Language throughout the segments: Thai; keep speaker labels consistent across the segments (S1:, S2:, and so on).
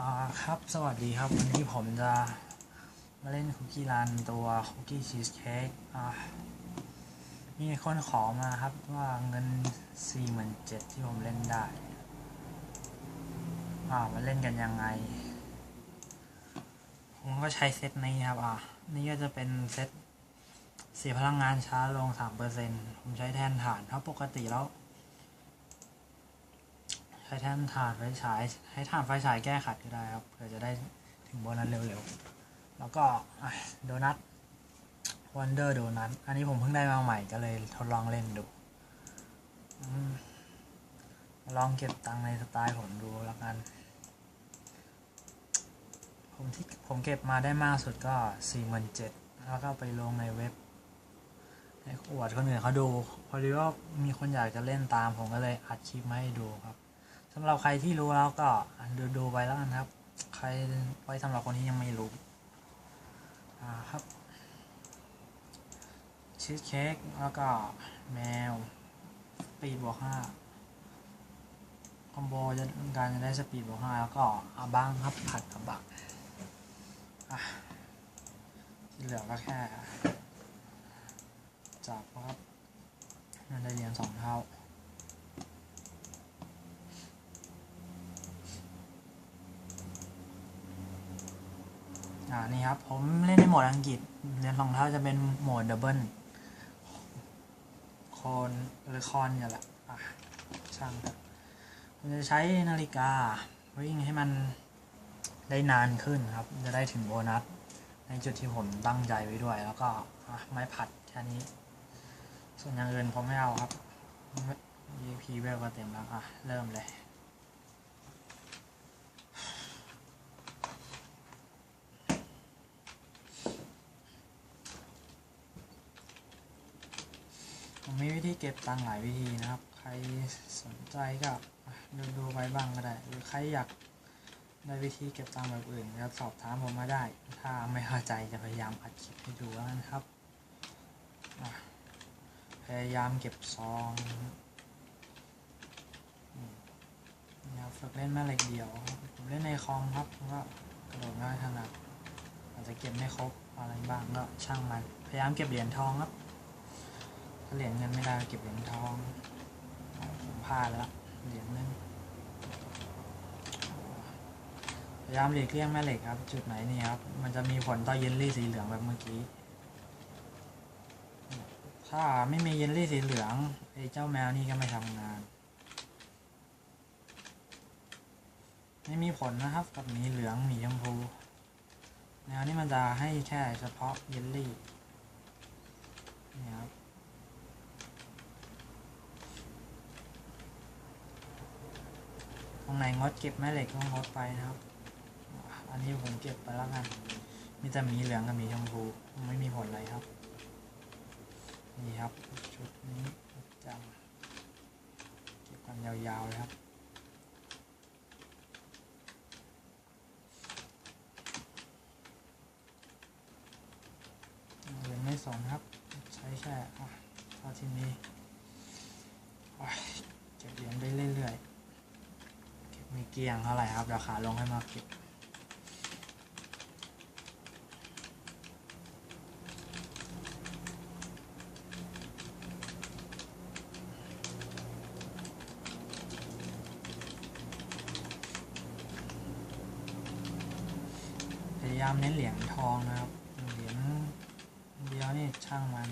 S1: อ่าครับสวัสดีครับวันนี้ผมจะมาเล่นคุกกี้รันตัวคุกกี้ชีสเค้กอ่ามีคนขอมาครับว่าเงิน4 7 0 0 0ที่ผมเล่นได้อ่ามาเล่นกันยังไง ผมก็ใช้เซตนี้ครับอ่านี่ก็จะเป็นเซตเสียพลังงานช้าลง 3%ผมใช้แทนฐานเพราะปกติแล้ว ใช้แท่นถ่านไฟฉายให้ถ่านไฟฉายแก้ขัดก็ได้ครับเพื่อจะได้ถึงโบนัสเร็วๆ แล้วก็โดนัทวันเดอร์โดนัทอันนี้ผมเพิ่งได้มาใหม่ก็เลยทดลองเล่นดูอลองเก็บตังค์ในสไตล์ผมดูแล้วกัน ผมที่ผมเก็บมาได้มากสุดก็สี่หมื่นเจ็ดแล้วก็ไปลงในเว็บให้อวดคนอื่นเขาดู พอดีว่ามีคนอยากจะเล่นตามผมก็เลยอัดคลิปมาให้ดูครับ สำหรับใครที่รู้แล้วก็ดูดูไปแล้วกันครับ ใครไว้สำหรับคนที่ยังไม่รู้อ่าครับชีสเค้กแล้วก็แมวสปีดบวกห้าคอมโบจะการจะได้สปีดบวกห้าแล้วก็อาบ้างครับผัดกับบักที่เหลือก็แค่จับครับมันได้เหรียญสองเท่า อ่านี่ครับ ผมเล่นในโหมดอังกฤษเรียญสองเท่าจะเป็นโหมดดับเบิลคอนหรือคอนเนี่ยแหละอะช่างครับผมจะใช้นาฬิกา วิ่งให้มันได้นานขึ้นครับ จะได้ถึงโบนัส ในจุดที่ผมตั้งใจไว้ด้วย แล้วก็ไม้ผัดแค่นี้ ส่วนอย่างอื่นผมไม่เอาครับ EP เวลก็เต็มแล้วอะ เริ่มเลย ผมมีวิ ธีเก็บตังค์หลายวิธีนะครับ ใครสนใจก็ดูดูไว้บ้างก็ได้ หรือใครอยากได้วิธีเก็บตังค์แบบอื่นก็สอบถามผมมาได้ ถ้าไม่เข้าใจจะพยายามอัดคลิปให้ดูแล้วกันครับ พยายามเก็บซองนะครับฝึกเล่นแม่เหล็กเดียวผมเล่นในคอมครับก็กระโดดไม่ถนัดอาจจะเก็บไม่ครบอะไรบ้างก็ช่างมัน พยายามเก็บเหรียญทองครับ เหรียญเงินไม่ได้เก็บเหรียญทองผมพลาดแล้วเหรียญนึงพยายามหลีกเลี่ยงแม่เหล็กครับ จุดไหนนี่ครับ มันจะมีผลต่อเยลลี่สีเหลืองแบบเมื่อกี้ถ้าไม่มีเยลลี่สีเหลืองไอ้เจ้าแมวนี่ก็ไม่ทำงาน ไม่มีผลนะครับกับหมีเหลืองหมีชมพูแนวนี้มันจะให้แค่เฉพาะเยลลี่นี่ครับ รงไหนงดเก็บแม่เหล็กก็งดไปนะครับ อันนี้ผมเก็บไปแล้วกัน มีแต่หมีเหลืองกับหมีชมพูไม่มีผลอะไรครับ นี่ครับชุดนี้จำเก็บกันยาวๆเลยครับเหรียญไม่สนครับ ใช้แค่เท่าที่มีโอ้ยเก็บเหรียญได้เรื่อยๆ เก็บมีเกลียงเท่าไหร่ครับราคาลงให้มาเก็บพยายามเน้นเหรียญทองนะครับเหรียญเดียวนี่ช่างมัน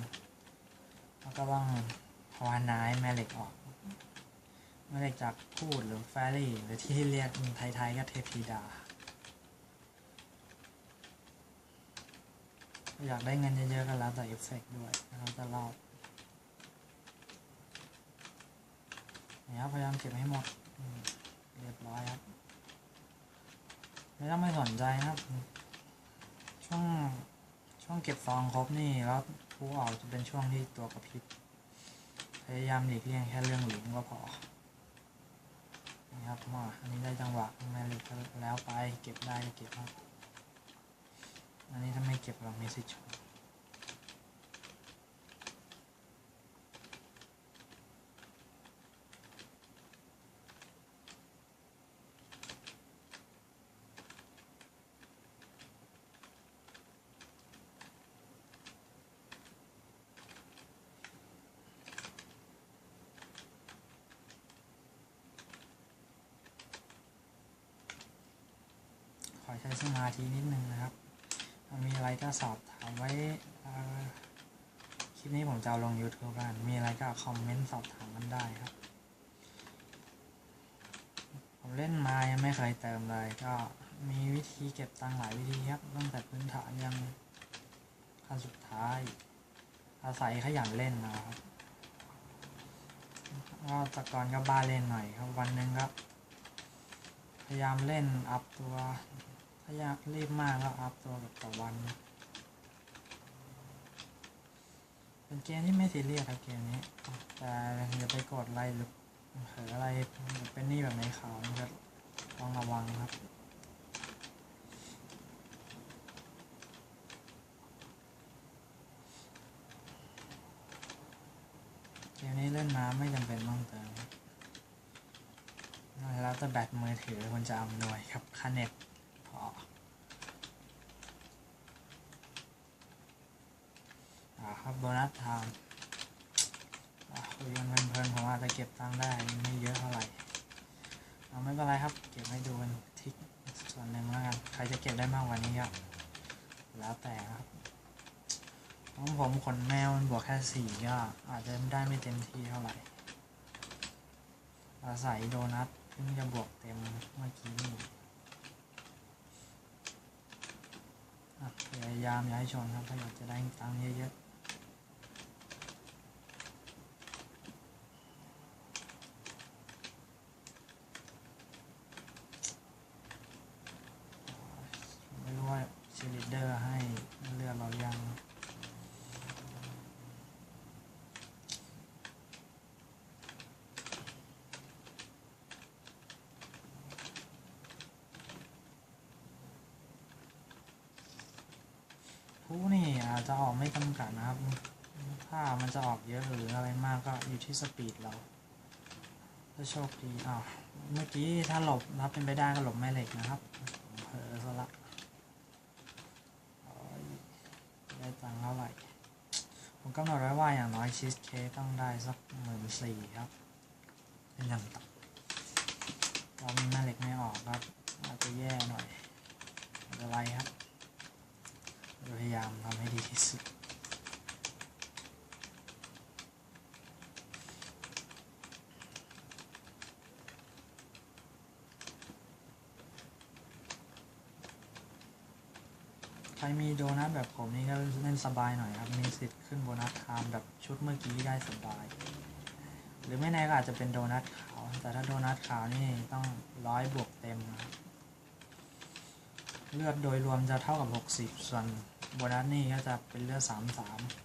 S1: แล้วก็ต้องภาวนาให้แม่เหล็กออก แม่เหล็กจากพูดหรือแฟรี่หรือที่เรียกไทยๆก็เทพีดา อยากได้เงินเยอะๆก็แล้วแต่เอฟเฟกต์ด้วยนะครับจะเล่าเนี่ยครับพยายามเก็บให้หมดเรียบร้อยครับไม่ต้องไม่สนใจนะครับ ช่วงช่วงเก็บฟองครบนี่แล้วผู้ออกจะเป็นช่วงที่ตัวกระพริบพยายามหลีกเลี่ยงแค่เรื่องหลุมก็พอ นี่ครับมาอันนี้ได้จังหวะแม่เหล็กแล้วไปเก็บได้ก็เก็บครับ อันนี้ถ้าไม่เก็บเราไม่สิทธิ์ชน ใช้สมาธินิดนึงนะครับ มีอะไรก็สอบถามไว้คลิปนี้ผมจะลง YouTube กัน มีอะไรก็คอมเมนต์สอบถามกันได้ครับ ผมเล่นมายังไม่เคยเติมเลย ก็มีวิธีเก็บตังหลายวิธีครับตั้งแต่พื้นฐานยังขั้นสุดท้าย อาศัยขยันเล่นนะครับก็แตะกอนก็บ้าเล่นหน่อยครับวันหนึ่งครับ พยายามเล่นอัพตัว ถ้าอยากรีบมากก็อัพตัวแบบต่อวัน เป็นเกมที่ไม่ซีเรียสครับเกมนี้ แต่อย่าไปกดไลค์หรือเผลออะไรเป็นนี่แบบในข่าวนะครับต้องระวังครับเกมนี้เล่นน้ำไม่จำเป็นต้องเติมแล้วแต่แบตมือถือคนจะอำนวยครับคาเน็ตพออ่าครับโบ นัสทม์อะคุยกันเพลินๆผมอาจจะเก็บตังค์ได้ไม่เยอะเท่าไหร่เอาไม่เป็นไรครับ เก็บให้ดูเป็นทิกส่วนหนึ่งแล้วกัน ใครจะเก็บได้มากกว่านี้ครับ แล้วแต่ครับของผมขนแมวมันบวกแค่สี่ก็อาจจะได้ไม่เต็มที่เท่าไหร่ อาศัยโดนัทเพิ่งจะบวกเต็มเมื่อกี้นี่พยายามอย่าให้ชนครับถ้าอยากจะได้ตังค์เยอะๆไม่รู้ว่าเช ลิเดอร์ให้เลือดเรายังผู้นี่อาจจะออกไม่จำกัดนะครับ ถ้ามันจะออกเยอะหรืออะไรมากก็อยู่ที่สปีดเราถ้าโชคดีอ้าวเมื่อกี้ถ้าหลบรับเป็นไปได้ก็หลบแม่เหล็กนะครับเผลอซะละโอ้ย ได้ตังค์เท่าไหร่ ผมกำหนดไว้ว่าอย่างน้อยชีสเค้กต้องได้สักหมื่นสี่ครับ เป็นอย่างต่ำเรามีแม่เหล็กไม่ออกครับอาจจะแย่หน่อยอะไรครับพยายามทำให้ดีที่สุด ใครมีโดนัทแบบผมนี่ก็เล่นสบายหน่อยครับ มีสิทธิ์ขึ้นโบนัสไทม์แบบชุดเมื่อกี้ได้สบาย หรือไม่แน่ก็อาจจะเป็นโดนัทขาว แต่ถ้าโดนัทขาวนี่ต้องร้อยบวกเต็มนะเลือดโดยรวมจะเท่ากับ 60 ส่วนโบนัสนี่ก็จะเป็นเลือด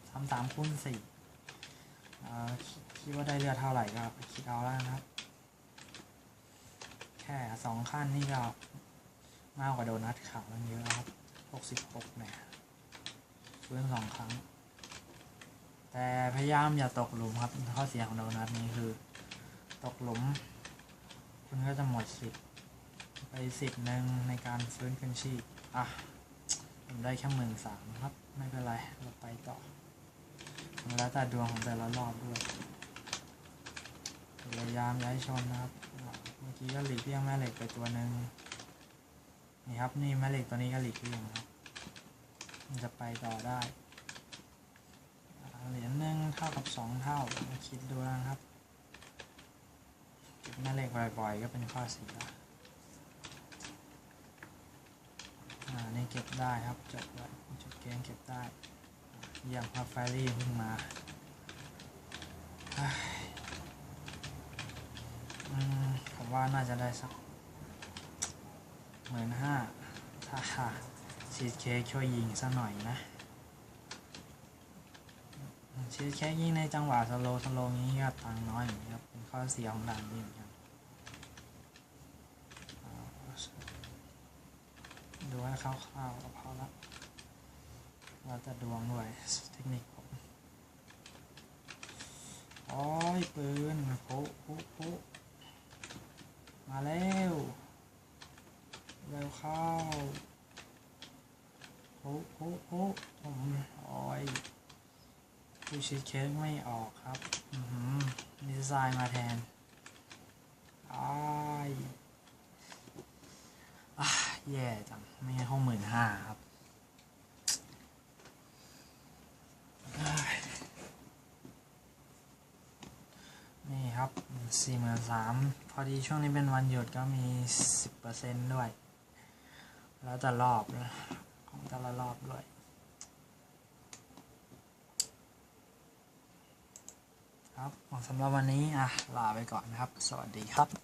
S1: 33 33คูณ4คิดคิดว่าได้เลือดเท่าไหร่ก็ไปคิดเอาแล้วนะครับ แค่สองขั้นนี่ก็มากกว่าโดนัทขาวมันเยอะครับ 66เนี่ยฟื้นสองครั้ง แต่พยายามอย่าตกหลุมครับ ข้อเสียของโดนัทนี้คือ ตกหลุม คุณก็จะหมดสิทธิ์ไปสิบหนึ่งในการฟื้นคืนชีพอะผมได้แค่หมื่นสามครับ ไม่เป็นไร เราไปต่อแล้วแต่ดวงของแต่ละรอบด้วยพยายามย้ายชนนะครับ เมื่อกี้ก็หลีกเลี่ยงแม่เหล็กไปตัวหนึ่ง นี่ครับนี่แม่เหล็กตัวนี้ก็หลีกเลี่ยงครับ มันจะไปต่อได้เหรียญหนึ่งเท่ากับสองเท่ามาคิดดูนะครับเก็บแม่เหล็กบ่อยๆ ก็เป็นข้อเสียอ่านี่เก็บได้ครับจบแล้วจบเกมเก็บได้เยี่ยมครับไฟรี่เพิ่งมาอืมผมว่าน่าจะได้สัก หมื่นห้าถ้าชีสเค้กช่วยยิงซะหน่อยนะชีสเค้กยิงในจังหวะสโลสโลนี้ก็ตังน้อยอย่างนี้ครับเป็นข้อเสียของด่านนี้เหมือนกันอ่าดูให้คร่าวๆก็พอละเราจะดวงด้วยเทคนิคผมโอ้ยปืนโป๊ะโป๊ะโป๊ะมาแล้ว เร็วเข้าโป๊ะโป๊ะโป๊ะผมโอ้ยผู้ชีสเค้กไม่ออกครับ อือหือดีไซน์มาแทนอ้ายอะแย่จัง ไม่ให้ห้องหมื่นห้าครับนี่ครับสี่หมื่นสามพอดีช่วงนี้เป็นวันหยุดก็มีสิบเปอร์เซ็นด้วย แล้วแต่รอบนะ ของแต่ละรอบด้วยครับสำหรับวันนี้อะลาไปก่อนนะครับ สวัสดีครับ